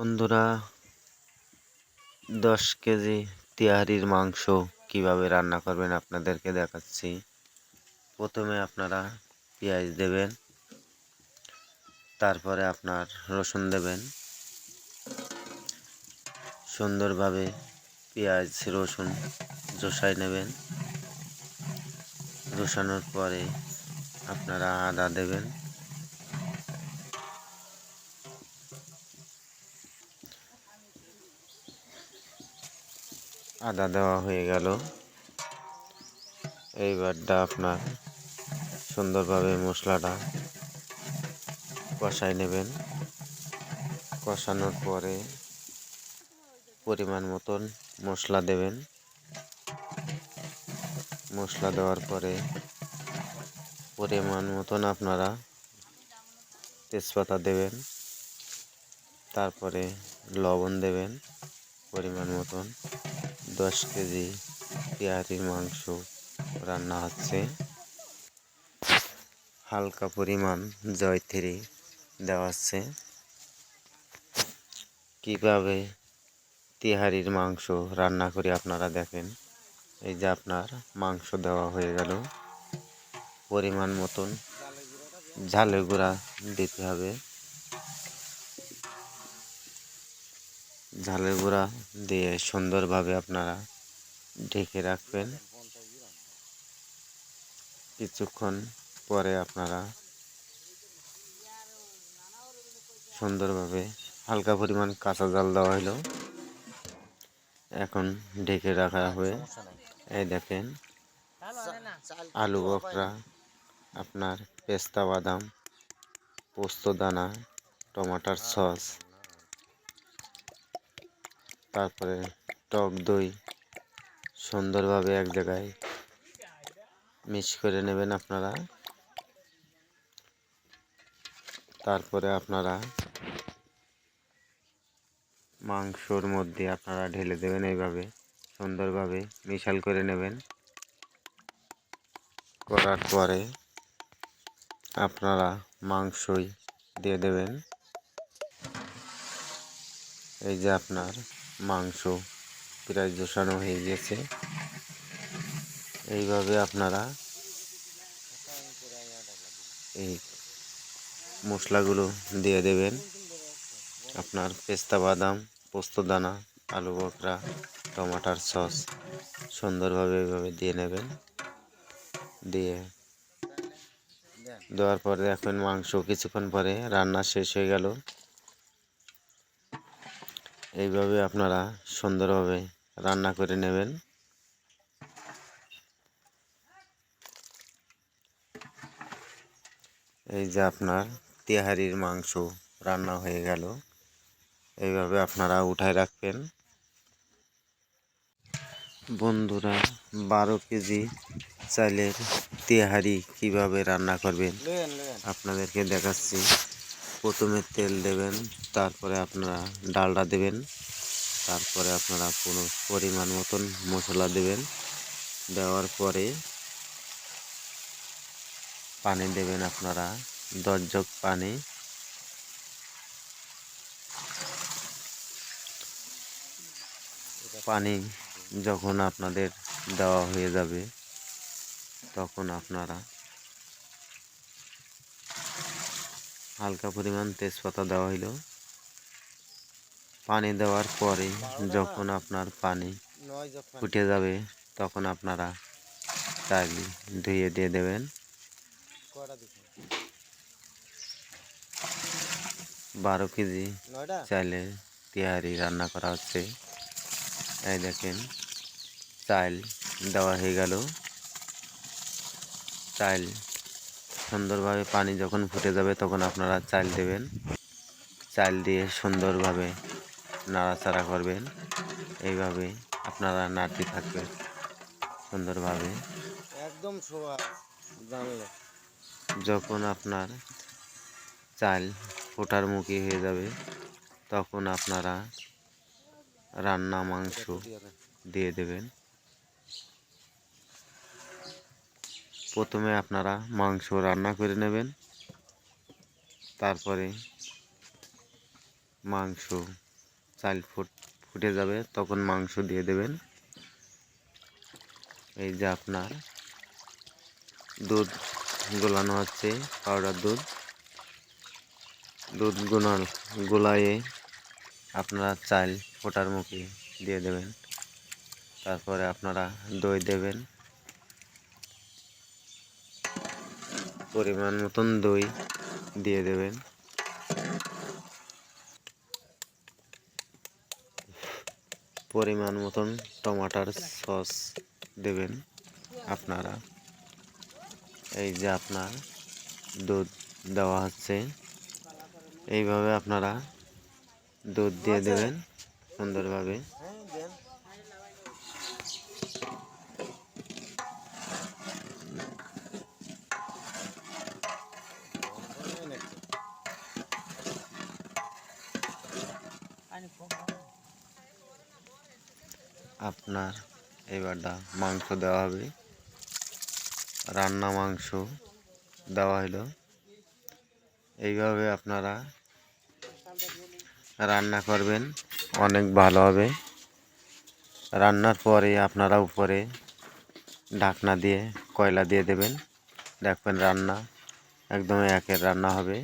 বন্ধুরা, দশ কেজি তিহারির মাংস কীভাবে রান্না করবেন আপনাদেরকে দেখাচ্ছি। প্রথমে আপনারা পেঁয়াজ দেবেন, তারপরে আপনার রসুন দেবেন। সুন্দরভাবে পেঁয়াজ, রসুন জোসাই নেবেন। জোসানোর পরে আপনারা আদা দেবেন। আদা দেওয়া হয়ে গেল। এইবারটা আপনার সুন্দরভাবে মশলাটা কষাই নেবেন। কষানোর পরে পরিমাণ মতন মশলা দেবেন। মশলা দেওয়ার পরে পরিমাণ মতন আপনারা তেজপাতা দেবেন। তারপরে লবণ দেবেন পরিমাণ মতন। দশ কেজি পেঁয়ারির মাংস রান্না হচ্ছে। হালকা পরিমাণ জয়ত্রী দেওয়া হচ্ছে। কীভাবে তিহারির মাংস রান্না করি আপনারা দেখেন। এই যে আপনার মাংস দেওয়া হয়ে গেল। পরিমাণ মতন ঝালের গুঁড়া দিতে হবে। ঝালের গুঁড়া দিয়ে সুন্দরভাবে আপনারা ঢেকে রাখবেন। কিছুক্ষণ পরে আপনারা সুন্দরভাবে হালকা পরিমাণ কাঁচা জাল দেওয়া হলো। এখন ঢেকে রাখা হবে এই দেখেন, আলু বকরা, আপনার পেস্তা বাদাম, পোস্ত দানা, টমাটার সস তারপরে টক দই সুন্দরভাবে এক জায়গায় মিক্স করে নেবেন আপনারা। তারপরে আপনারা মাংসর মধ্যে আপনারা ঢেলে দেবেন এইভাবে, সুন্দরভাবে মিশাল করে নেবেন। করার পরে আপনারা মাংসই দিয়ে দেবেন। এই যে আপনার মাংস প্রায় জোসানো হয়ে গেছে। এইভাবে আপনারা এই মশলাগুলো দিয়ে দেবেন। আপনার পেস্তা বাদাম, পোস্ত দানা, আলু বকরা টমাটার সস সুন্দরভাবে এইভাবে দিয়ে নেবেন। দিয়ে দেওয়ার পরে এখন মাংস কিছুক্ষণ পরে রান্না শেষ হয়ে গেল। এইভাবে আপনারা সুন্দরভাবে রান্না করে নেবেন। এই যে আপনার তেহারির মাংস রান্না হয়ে গেল। এইভাবে আপনারা উঠায় রাখবেন। বন্ধুরা বারো কেজি চালের তেহারি কীভাবে রান্না করবেন আপনাদেরকে দেখাচ্ছি। প্রথমে তেল দেবেন, তারপরে আপনারা ডালডা দেবেন, তারপরে আপনারা কোনো পরিমাণ মতন মশলা দেবেন। দেওয়ার পরে পানি দেবেন আপনারা দশ জগ পানি। পানি যখন আপনাদের দেওয়া হয়ে যাবে, তখন আপনারা হালকা পরিমাণ তেজপাতা দেওয়া হইল। পানি দেওয়ার পরে যখন আপনার পানি ফুটে যাবে তখন আপনারা চাল ধুয়ে দিয়ে দেবেন। বারো কেজি চাইলে তিহারি রান্না করা হচ্ছে। এই দেখেন চাল দেওয়া হয়ে গেল। চাল সুন্দরভাবে পানি যখন ফুটে যাবে তখন আপনারা চাল দেবেন। চাল দিয়ে সুন্দরভাবে নাড়াচাড়া করবেন। এইভাবে আপনারা নাড়তে থাকবেন সুন্দরভাবে। একদম যখন আপনার চাল ফোটার মুখী হয়ে যাবে তখন আপনারা রান্না মাংস দিয়ে দেবেন। প্রথমে আপনারা মাংস রান্না করে নেবেন। তারপরে মাংস চাল ফুট, ফুটে যাবে, তখন মাংস দিয়ে দেবেন। এই যে আপনার দুধ গোলানো হচ্ছে, পাউডার দুধ। দুধ গোলান গোলায়ে আপনারা চাল ফোটার মুখে দিয়ে দেবেন। তারপরে আপনারা দই দেবেন। পরিমাণ মতন দই দিয়ে দেবেন। পরিমাণ মতন টমাটার সস দেবেন আপনারা। এই যে আপনার দুধ দেওয়া হচ্ছে এইভাবে আপনারা দুধ দিয়ে দেবেন সুন্দরভাবে। আপনার এবারটা মাংস দেওয়া হবে। রান্না মাংস দেওয়া হলো। এইভাবে আপনারা রান্না করবেন, অনেক ভালো হবে। রান্নার পরে আপনারা উপরে ঢাকনা দিয়ে, কয়লা দিয়ে দেবেন। দেখবেন রান্না একদম একের রান্না হবে।